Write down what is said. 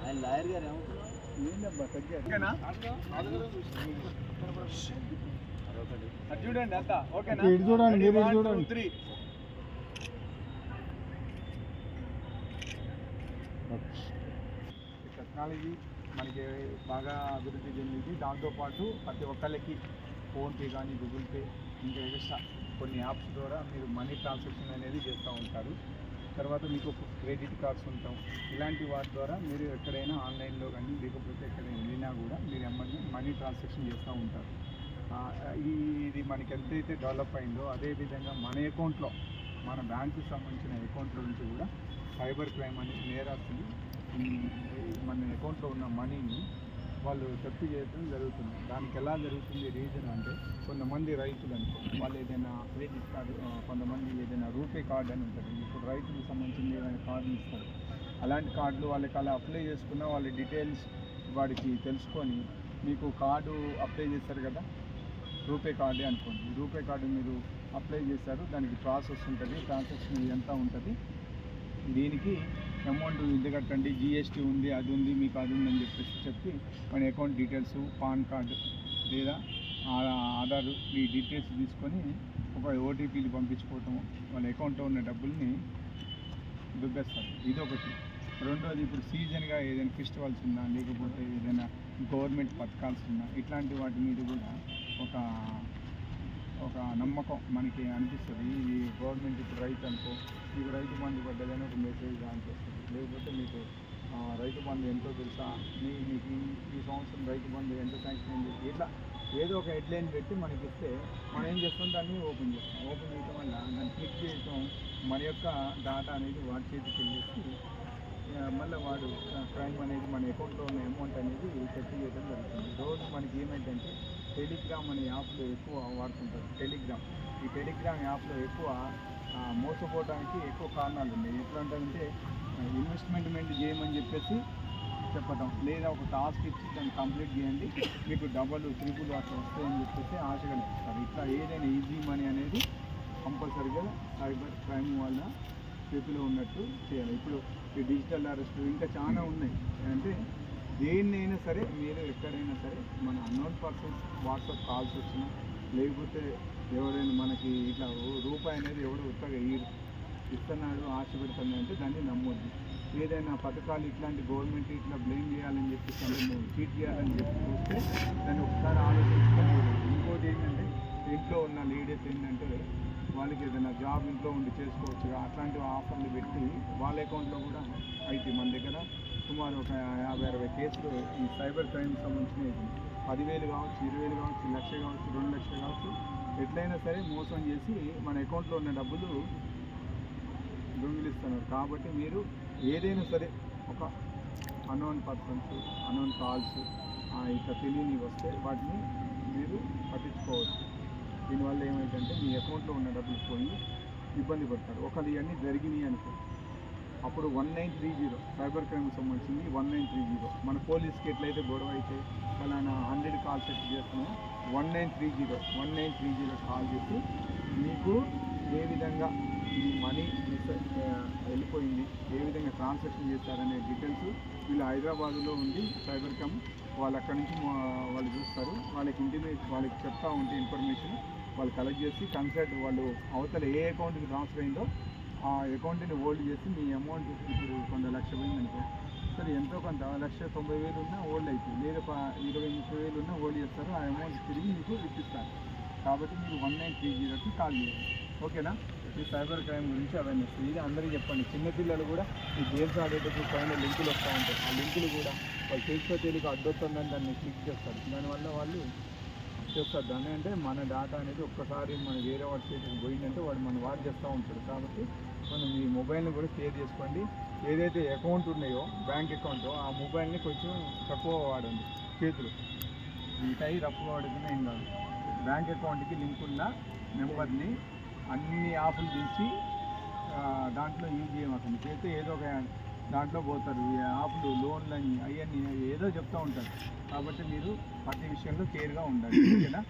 ఆయన లాయర్ గారు చూడండి అంతా ఓకేనా? ఇటు చూడండి, చూడండి. ఈ టెక్నాలజీ మనకి బాగా అభివృద్ధి చెందింది. దాంతోపాటు ప్రతి ఒక్కళ్ళకి ఫోన్పే కానీ గూగుల్ పే ఇంకా ఎక్స్ట్రా కొన్ని యాప్స్ ద్వారా మీరు మనీ ట్రాన్సాక్షన్ అనేది చేస్తూ ఉంటారు. తర్వాత మీకు క్రెడిట్ కార్డ్స్ ఉంటాం. ఇలాంటి వాటి ద్వారా మీరు ఎక్కడైనా ఆన్లైన్లో కానీ లేకపోతే ఎక్కడైనా వెళ్ళినా కూడా మీరు ఎమ్మెల్యే మనీ ట్రాన్సాక్షన్ చేస్తూ ఉంటారు. ఇది మనకి ఎంతైతే డెవలప్ అయిందో అదేవిధంగా మన అకౌంట్లో మన బ్యాంకు సంబంధించిన అకౌంట్లో నుంచి కూడా సైబర్ క్రైమ్ అనేది నేరస్తులు మన అకౌంట్లో ఉన్న మనీని వాళ్ళు జప్తు చేయడం జరుగుతుంది. దానికి ఎలా జరుగుతుంది రీజన్ అంటే కొంతమంది రైతులు అనుకో వాళ్ళు ఏదైనా క్రెడిట్ కార్డు కొంతమంది ఏదైనా రూపే కార్డు అని ఉంటుంది ఇప్పుడు రైతులకు సంబంధించిన ఏదైనా కార్డు ఇస్తారు. అలాంటి కార్డులు వాళ్ళకి అలా అప్లై చేసుకున్న వాళ్ళ డీటెయిల్స్ వాడికి తెలుసుకొని మీకు కార్డు అప్లై చేస్తారు కదా? రూపే కార్డే అనుకోండి. రూపే కార్డు మీరు అప్లై చేశారు దానికి ప్రాసెస్ ఉంటుంది. ట్రాన్సాక్షన్ ఎంత ఉంటుంది? దీనికి అమౌంట్ ఇది కట్టండి జిఎస్టీ ఉంది అది ఉంది మీకు అది ఉందని చెప్పేసి చెప్పి మన అకౌంట్ డీటెయిల్స్ పాన్ కార్డు లేదా ఆ- ఆధార్ ఈ డీటెయిల్స్ తీసుకొని ఒక ఓటీపీలు పంపించుకోవటం వాళ్ళ అకౌంట్లో ఉన్న డబ్బుల్ని దుబ్బేస్తారు. ఇది ఒకటి రెండోది ఇప్పుడు సీజన్గా ఏదైనా ఫెస్టివల్స్ ఉన్నా లేకపోతే ఏదైనా గవర్నమెంట్ పథకాలు ఉన్నా ఇట్లాంటి వాటి మీద కూడా ఒక ఒక నమ్మకం మనకి అనిపిస్తుంది. ఇది గవర్నమెంట్ ఇప్పుడు రైతు అనుకో మీకు రైతు బంధు పడ్డదని ఒక మెసేజ్ అనిపిస్తుంది లేకపోతే మీకు రైతు బంధు ఎంతో తెలుసా? మీ మీకు ఈ- ఈ సంవత్సరం రైతు బంధు ఎంత శాంక్షన్ అయింది? ఇట్లా ఏదో ఒక హెడ్లైన్ పెట్టి మనకి ఇస్తే మనం ఏం చేస్తాం? దాన్ని ఓపెన్ చేస్తాం. ఓపెన్ చేయడం వల్ల దాన్ని క్లిక్ చేయటం మన యొక్క డాటా అనేది వాడి చేతికి వెళ్ళేసి మళ్ళీ వాడు క్రైమ్ అనేది మన అకౌంట్లో ఉన్న అమౌంట్ అనేది సెటిల్ చేయడం జరుగుతుంది. రోజు మనకి ఏమైందంటే టెలిగ్రామ్ అనే యాప్లో ఎక్కువ వాడుతుంటారు. టెలిగ్రామ్ ఈ టెలిగ్రామ్ యాప్లో ఎక్కువ మోసపోవడానికి ఎక్కువ కారణాలు ఉన్నాయి. ఎట్లా అంటే ఇన్వెస్ట్మెంట్ చేయమని చెప్పేసి చెప్పటం. లేదా ఒక టాస్క్ ఇచ్చి దాన్ని కంప్లీట్ చేయండి. మీకు డబల్ త్రిపుల్ అట్లా వస్తాయని చెప్పేసి ఆశగా కల్పిస్తారు ఇట్లా ఏదైనా ఈజీ మనీ అనేది కంపల్సరీగా సైబర్ క్రైమ్ వల్ల చేతిలో ఉన్నట్టు చేయాలి. ఇప్పుడు ఈ డిజిటల్ అరెస్ట్ ఇంకా చాలా ఉన్నాయి. అంటే దేన్నైనా సరే మీరు ఎక్కడైనా సరే మన అన్నోన్ పర్సన్స్ వాట్సాప్ కాల్స్ వచ్చినా లేకపోతే ఎవరైనా మనకి ఇట్లా రూపాయి అనేది ఎవడు ఉత్తగా ఈ ఇస్తున్నాడు ఆశ పెడుతుంది అంటే దాన్ని నమ్మొద్దు. ఏదైనా పథకాలు ఇట్లాంటి గవర్నమెంట్ ఇట్లా బ్లేమ్ చేయాలని చెప్పి మేము చీట్ చేయాలని చెప్పి చూస్తే దాన్ని ఒకసారి ఆలోచించుకొని ఇంకోటి ఏంటంటే ఇంట్లో ఉన్న లేడీస్ ఏంటంటే వాళ్ళకి ఏదైనా జాబ్ ఇంట్లో ఉండి చేసుకోవచ్చు అట్లాంటి ఆఫర్లు పెట్టి వాళ్ళ అకౌంట్లో కూడా అయితే మన దగ్గర సుమారు ఒక యాభై అరవై కేసులు ఈ సైబర్ క్రైమ్ సంబంధించినవి. పదివేలు కావచ్చు ఇరవై కావచ్చు లక్ష కావచ్చు రెండు లక్షలు కావచ్చు ఎట్లయినా సరే మోసం చేసి మన అకౌంట్లో ఉన్న డబ్బులు దొంగిలిస్తున్నారు. కాబట్టి మీరు ఏదైనా సరే ఒక అన్నోన్ పర్సన్స్ అన్నోన్ కాల్స్ ఇట్లా తెలియని వస్తే వాటిని మీరు పట్టించుకోవచ్చు. దీనివల్ల ఏమైందంటే మీ అకౌంట్లో ఉన్న డబ్బులు పోయి ఇబ్బంది పడతారు. ఒకళ్ళు ఇవన్నీ జరిగినాయి అనుకో. అప్పుడు one nine three zero cyber క్రైమ్కి సంబంధించింది వన్ నైన్ త్రీ జీరో మన పోలీస్కి ఎట్లయితే గొడవ అయితే ఫలానా హండ్రెడ్ కాల్ సెట్ చేస్తున్నాం one nine three zero one nine three zero call చేసి మీకు ఏ విధంగా ఈ మనీ మిస్ వెళ్ళిపోయింది ఏ విధంగా ట్రాన్సాక్షన్ చేస్తారనే డీటెయిల్స్ వీళ్ళు హైదరాబాద్లో ఉంది సైబర్ క్రైమ్ వాళ్ళు అక్కడి నుంచి వాళ్ళు చూస్తారు. వాళ్ళకి ఇంటిమేట్ వాళ్ళకి చెప్తా ఉంటే ఇన్ఫర్మేషన్ వాళ్ళు కలెక్ట్ చేసి కన్సల్ట్ వాళ్ళు అవతల ఏ అకౌంట్కి ట్రాన్స్ఫర్ అయిందో ఆ అకౌంట్ని హోల్డ్ చేసి మీ అమౌంట్ ఇప్పుడు కొంత లక్ష పోయిందనుకో సరే ఎంతో కొంత లక్ష తొంభై వేలు ఉన్నా హోల్డ్ అవుతుంది లేదా ఇరవై ముప్పై వేలు ఉన్నా హోల్డ్ చేస్తారు. ఆ అమౌంట్ తిరిగి మీకు ఇప్పిస్తారు. కాబట్టి మీరు వన్ నైన్ త్రీ జీరోకి కాల్ చేయండి. ఓకేనా? ఈ సైబర్ క్రైమ్ గురించి అవేర్నెస్ ఇది అందరికీ చెప్పండి. చిన్నపిల్లలు కూడా ఈ గేమ్స్ ఆడేటప్పుడు పైన లింకులు వస్తూ ఉంటాయి. ఆ లింకులు కూడా వాళ్ళు తెలుసుకో తెలియక అడ్డొస్తుందని దాన్ని క్లిక్ చేస్తారు. దానివల్ల వాళ్ళు చేస్తారు దాన్ని అంటే మన డేటా అనేది ఒక్కసారి మన వేరే వాడి చేతికి పోయిందంటే వాడు మన వాడు చేస్తూ ఉంటాడు. కాబట్టి మనం ఈ మొబైల్ని కూడా షేర్ చేసుకోండి. ఏదైతే అకౌంట్ ఉన్నాయో బ్యాంక్ అకౌంట్ ఆ మొబైల్ని కొంచెం తక్కువ వాడండి. చేతులు. మిగతాయి రఫ్ వాడుకునే ఏం కాదు. బ్యాంక్ అకౌంట్కి లింక్ ఉన్న నెంబర్ని అన్ని యాప్లు తీసి దాంట్లో యూజ్ చేయమాకండి. చేస్తే ఏదో ఒక దాంట్లో పోతారు. యాప్లు లోన్లు అని అవన్నీ ఏదో చెప్తూ ఉంటారు. కాబట్టి మీరు ప్రతి విషయంలో కేర్గా ఉండాలి. ఓకేనా?